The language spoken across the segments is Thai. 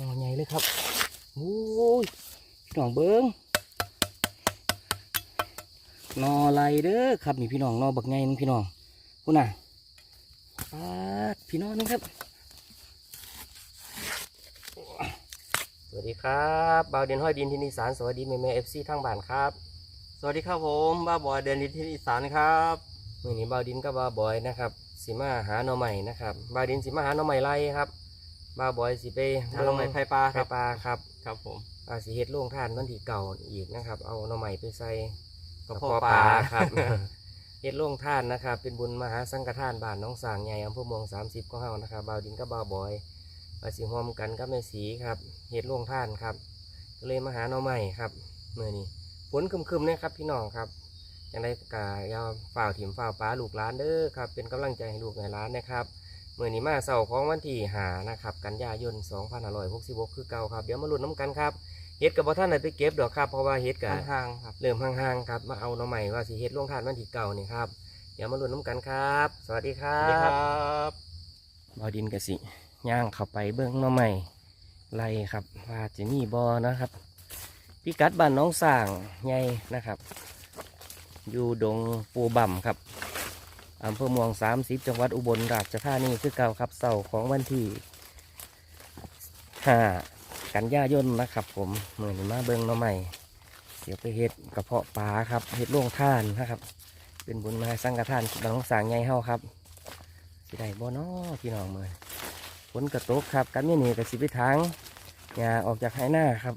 นอใหญ่เลยครับโอ้ยพี่น้องเบิ้งนอไรเด้อครับนี่พี่น้องนอบักไงนึงพี่น้องพูน่ะปาดพี่น้องนึงครับ สวัสดีครับบ่าวเดินห้อยดินที่นิสานสวัสดีแม่แม่เอฟซีทางบ้านครับ สวัสดีครับผมบ้าบอยเดินดินที่อีสานครับมื่อนี้บ่าวดินกับบ่าวบอยนะครับสิมาหาหน่อใหม่นะครับบ่าวดินสิมาหาหน่อใหม่ไล่ครับ บ่าวบอยสิไปทางลงไม้ไผ่ปลาไฟครับปลาครับครับผม อาสิเฮ็ดโรงทานวันที่เก่าอีกนะครับ เอาหน่อใหม่ไปใส่กระกเพาะเพาะปปลาลา ครับ เฮ็ดโรงทานนะครับ เป็นบุญมหาสังฆทานบ้านน้องสางใหญ่อำเภอเมือง30ของเฮานะครับบ่าวดินกับบ่าวบอยมาสิร่วมกันกับแม่สีครับเฮ็ดโรงทานครับก็เลยมาหาหน่อใหม่ครับมื่อนี้ฝนครึมๆนะครับพี่น้องครับยังได้กายาวฝ่าวถิ่มฝ่าวป้าลูกหลานเด้อครับเป็นกำลังใจให้ลูกในร้านนะครับ มื่อนี้มาเสาร์ของวันที่หานะครับ กันยายน2566คือเก่าครับ เดี๋ยวมาลุ้นน้ำกันครับ เฮ็ดกับพ่ท่านไหนไปเก็บดอกครับ เพราะว่าเฮ็ดกับห่างๆครับ เริ่มห่างๆครับ มาเอาหน่อใหม่ว่าสิเฮ็ดลงทานวันที่เก่านี่ครับ เดี๋ยวมาลุ้นน้ำกันครับ สวัสดีครัสวัสดีครับบอดินกสิ ย่างเข้าไปเบื้องหน่อใหม่ไล่ครับ ว่าจะมีบอนะครับ พิกัดบ้านน้องสร้างใหญ่นะครับ อยู่ดงปูบ่ำครับ อำเภอเมืองสามสิบจังหวัดอุบลราชธานีคือเก่าครับเสาร์ของวันที่ห้ากันยายนนะครับ ผมเหมือนมาเบิ้งน้อใหม่เสียวไปเฮ็ดกระเพาะปลาครับเฮ็ดโล่งท่านนะครับ เป็นบุญมาให้สังฆทานบานน้องสางใหญ่เฮาครับสิได้บ่น้อพี่น้องเมื่อฝนกระตกครับกันนี่นี่กับสิไปทางหญ้าออกจากไหหน้าครับ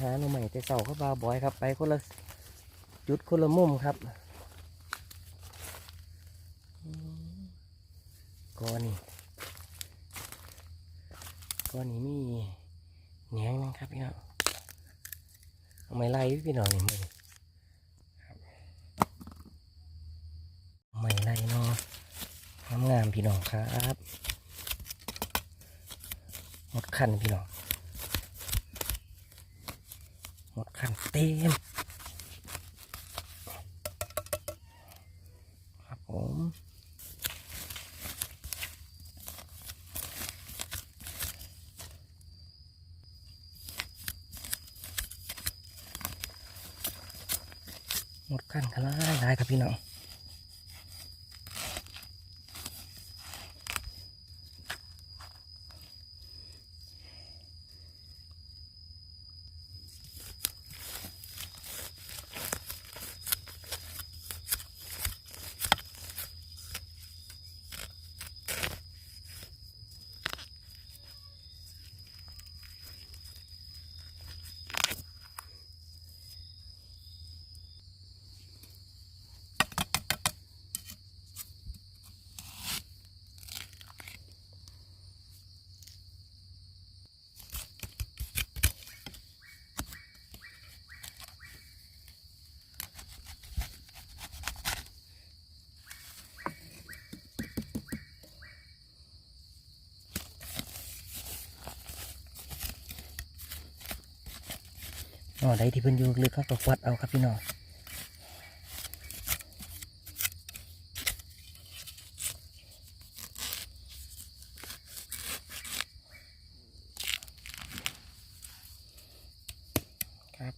หาหน่อใหม่แต่เสาเข้าบาบอยครับ ไปคนละจุดคนละมุมครับอืม ก้อนนี่ก้อนนี้มีแหนงนะครับพี่น้องเอาไม่ไล่พี่น้องนี่มือไม่ไล่เนาะงามงามพี่น้องครับหมดคันพี่น้องหมดคันเต็มครับผมหมดคันกันหลายหลายครับพี่น้อง อ๋อได้ที่เพิ่นอยู่ลึกเขาก็ฟัดเอาครับพี่น้องครับ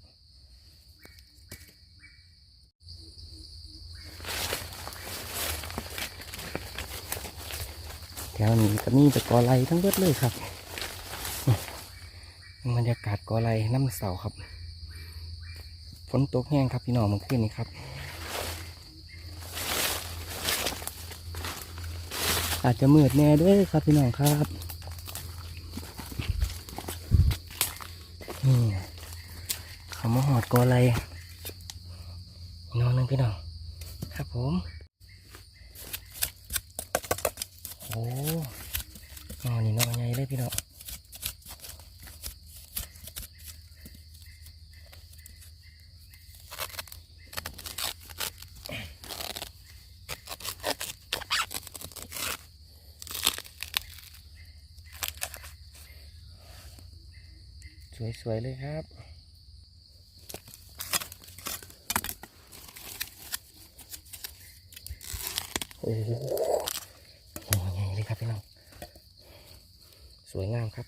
แถวนี้ก็มีแต่กอไลทั้งเบิดเลยครับ บรรยากาศกอไลน้ำเสาครับ ฝนตกแห้งครับพี่น้องเมื่อคืนนี้ครับ อาจจะมืดแน่ด้วยครับพี่น้องครับนี่เขามาหอดกอไลอีกนอนนึงพี่น้องครับผมโอ้นอนนี่นอนใหญ่เลยพี่น้อง สวย ๆ เลยครับ โอ้โหนอนใหญ่เลยครับพี่น้อง สวยงามครับ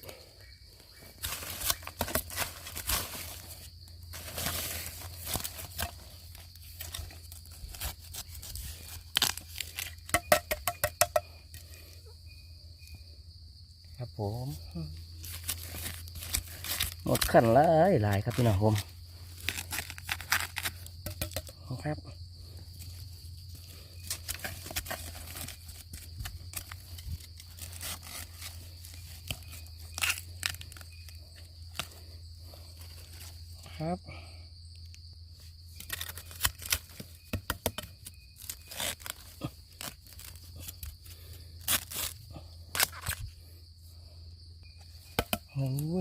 ครับผม หมดขันหลายหลายครับพี่น้องผมครับครับ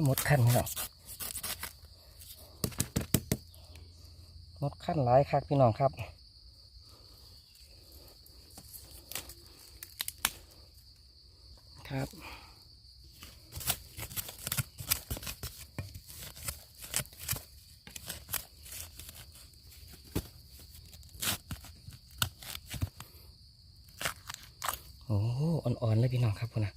หมดขันครับหม ดขั้นหลายคักพี่น้องครับครับโอ้อ่อนๆเลยพี่น้องครับพุ่นนะ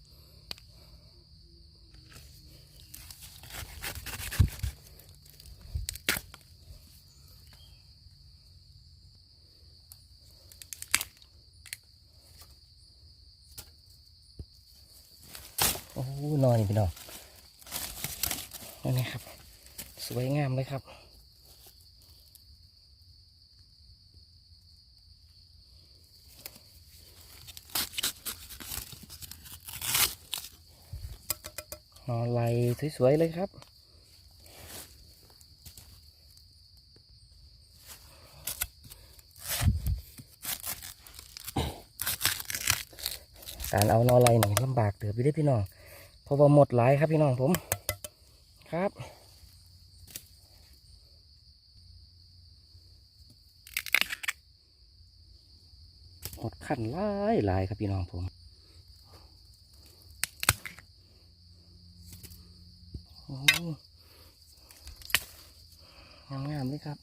โอ้โหนอนนี่พี่น้องนี่นะครับ ส วยงามเลยครับนอไหลสวยๆเลยครับการเอานอไหลหนึ่งลำบากเตือพี่ได้พี่น้อง เพราะว่าหมดหลายครับพี่น้องผม ครับ หดขั้นลายลายครับพี่น้องผมโอ้งามงามๆเลยครับ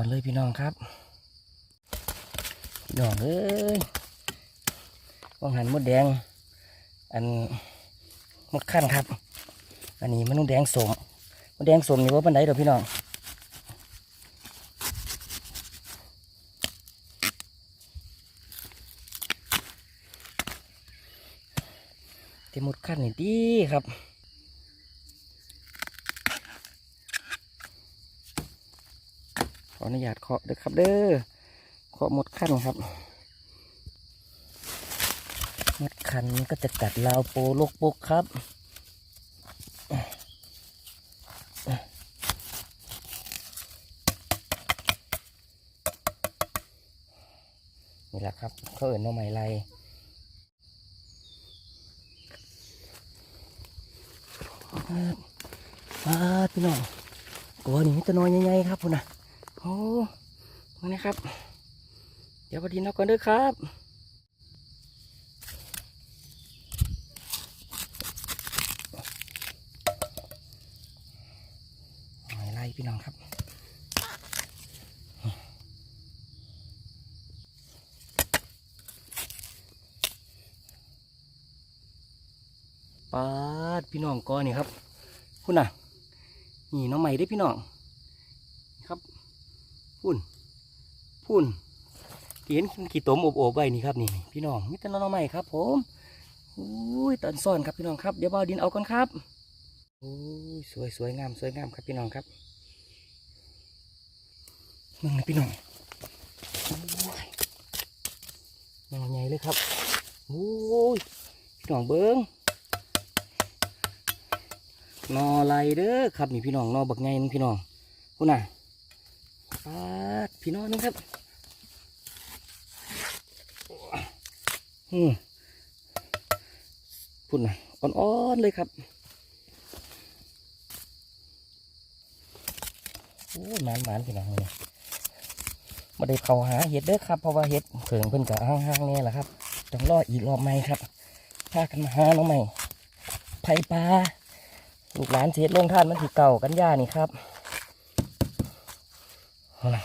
อนเลยพี่น้องครับพี่น้องเอ้ยว่างหันมดแดง อันมดขั้นครับ อันนี้มันมดแดงสมมดแดงสมนี่ว่าปันไดดอกพี่น้องแต่มดขั้นนี่ดีครับ ออนุญาตเคาะเด้อครับเด้อเคาะหมดขั้นครับหมดคันก็จะกัดลาวโปโลกปุกครับนี่แหละครับเขาเอิญว่าไม้ไรมาพี่น้องตัวนี้มีตัวน้อยใหญ่ๆครับพุ่นนะ โอ้มานะครับ เดี๋ยวพอดีนับก่อนด้วยครับไม้ไรพี่น้องครับปาดพี่น้องก้อนนี่ครับพุ่นน่ะ นี่น้องใหม่ได้พี่น้องนี่ครับพุ่น พุ่นที่เห็นขี่ตมอบโอบๆไว้นี่ครับนี่พี่น้องมีแต่น้องใหม่ครับ ผมอุ้ยตอนซ่อนครับพี่น้องครับเดี๋ยวเบาดินเอาก่อนครับอุ้ยสวยสวยงามสวยงามครับพี่น้องครับมึงนะพี่น้องนอนใหญ่เลยครับโอ้ยพี่น้องเบิ้งนอไรเด้อครับนี่พี่น้องนอบักไงนึงพี่น้องพูดน่ะ ปาดพี่น้องนึงครับอืมพูดน่ะอ่อนๆเลยครับ โอ้ยหมานหมานพี่น้องเลยมาได้เขาหาเห็ดเด้อครับ เพราะว่าเห็ดเผิงเพิ่นกับห้างๆเนี่ยแหละครับต้องรออีกรอบใหม่ครับพากันมาหาน้องใหม่ไผ่ปลาลูกหลานเสียลงท่านมันถือเก่ากันย่านี่ครับเอาล่ะ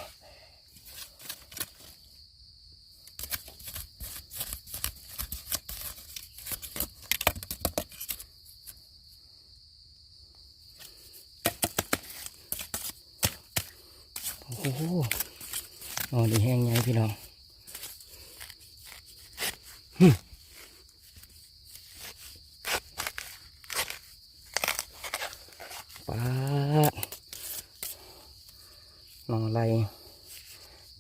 โอ้โหอ๋อดีแห้งไงพี่น้องหึปลาดนองอะไร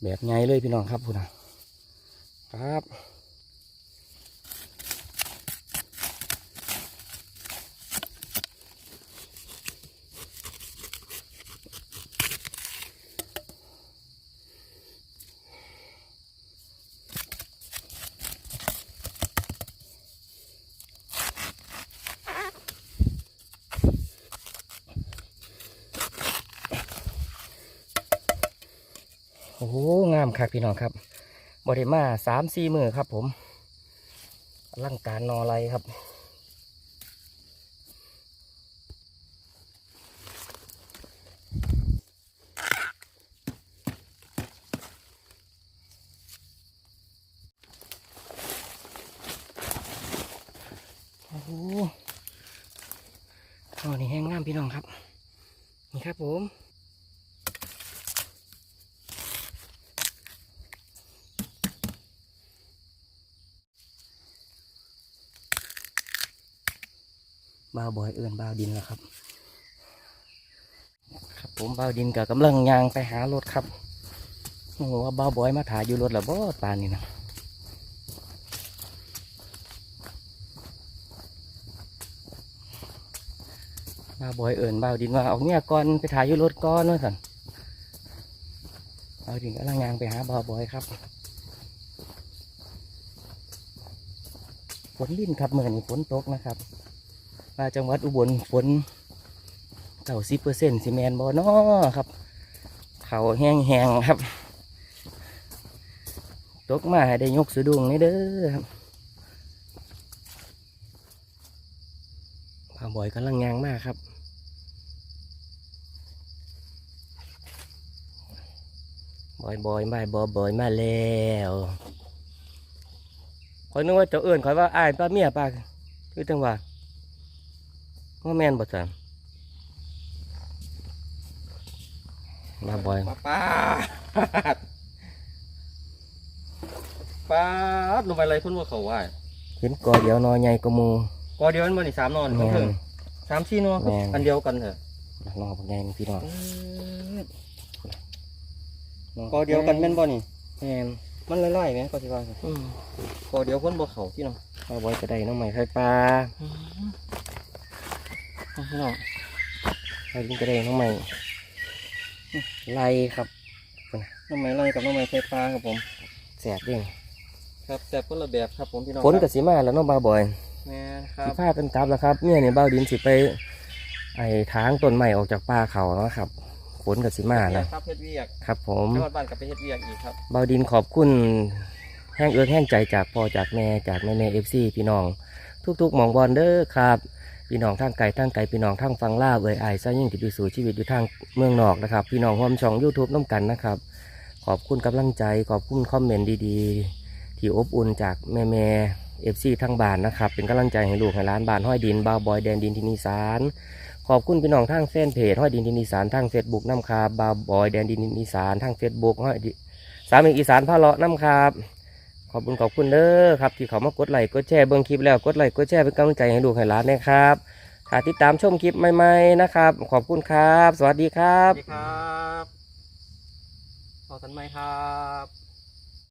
แบบไงเลยพี่น้องครับพูดนะครับ โอ้โหงามครับพี่น้องครับบริมาสามสี่มือครับผมอลังการนออะไรครับ โอ้โหอ๋อนี่แห้งงามพี่น้องครับ นี่ครับผม บ่าวบอยเอื่นบ่าวดินแล้วครับ ครับผมบ่าวดินกับกำลังยางไปหารถครับโอ้โหว่าบ่าวบอยมาถ่ายอยู่รถแล้วบ่ปานนี่นะบ่าวบอยเอื่นบ่าวดินว่าเอาเนี่ยก่อนไปถ่ายอยู่รถก่อนว่าสันบ่าวดินกำลังยางไปหาบ่าวบอยครับฝนลิ้นครับเมื่อนี้ฝนตกนะครับ มาจังหวัดอุบลฝนเก้าสิบเปอร์เซ็นต์ซีเมนบอนอครับเขาแห้งแห้งๆครับ ตกมาให้ได้ยกสะดุ้งนี่เด้อครับพาบ่อยกำลังงางมากครับบอยบอยมาบอยบอยมาแล้วคอยนึกว่าเจ้าเอื่นคอยว่าอ้ายป้าเมียป้าคือจังหวะ ว่าแม่นบ่จันมาบ่อยปลาปลาปลาลงไปอะไรพุ่นว่าเขาว่าเห็นกอเดียวนอใหญ่กมูกอเดียวมันบ่นี่สามนอนแม่เพิ่นงสามสี่นอนอันเดียวกันเถอะนอบักใหนพี่นองกอเดียวกันแม่นบ่นี่แม่นมันไล่ๆไหมก็สิว่าอืมกอเดียวคนบ่เขาพี่น้องมาบอยก็ได้น้องใหม่ไข่ปลา พี่น้องไข่ลิงก็ได้น้องใหม่ไล่ครับน้องไม้ไล่กับน้องไม้ไฟปลาครับผมแสบเด้งครับแต่คนละแบบครับผมพี่น้องฝนคก็รับสิมาแล้วเน้องบาวบ่อยแม่ครัสิบพากันกลับแล้วครับเนี่ยนี่เบ้าวดินสิไป ไอ้ทางต้นใหม่ออกจากป่าเขาเนาะครับฝนก็สิมาแล้วครับเฮ็ดเวียกครับ ผมจังหวัดบ้านกับไปเฮ็ดเวียกอีกครับบาวดินขอบคุณแห้งเอื้อแห้งใจจากพ่อจากแม่จากแม่แม่เอฟซีพี่น้อง ทุกๆหมองบอลเด้อครับ พี่น้องทางไกลทางไกลพี่น้องทางฟังล่าเอ่ยอซะยิ่งที่ไปสู่ชีวิตอยู่ทางเมืองนอกนะครับ พี่น้องร่วมช่องยูทูบน้ำกันนะครับ ขอบคุณกำลังใจ ขอบคุณคอมเมนต์ดีๆ ที่อบอุ่นจากแม่แม่เอฟซีทางบ้านนะครับ เป็นกำลังใจให้ลูกให้ร้านบ้านห้อยดินบ่าวบอยแดนดินทินีสารขอบคุณพี่น้องทางแฟนเพจห้อยดินทินีสารทางเฟซบุ๊กน้ำคาบ่าวบอยแดนดินทินีสารทางเฟซบุ๊กห้อยดิสามเอกอีสานพาเลาะน้ำครับ ขอบคุณขอบคุณเด้อครับที่เขามากดไลค์กดแชร์เบื้องคลิปแล้วกดไลค์กดแชร์เป็นกำลังใจให้ลูกให้หลานนะครับถ้าติดตามชมคลิปใหม่ๆนะครับ ขอบคุณครับ สวัสดีครัสบ วัสดีครับพอกันไหมครับ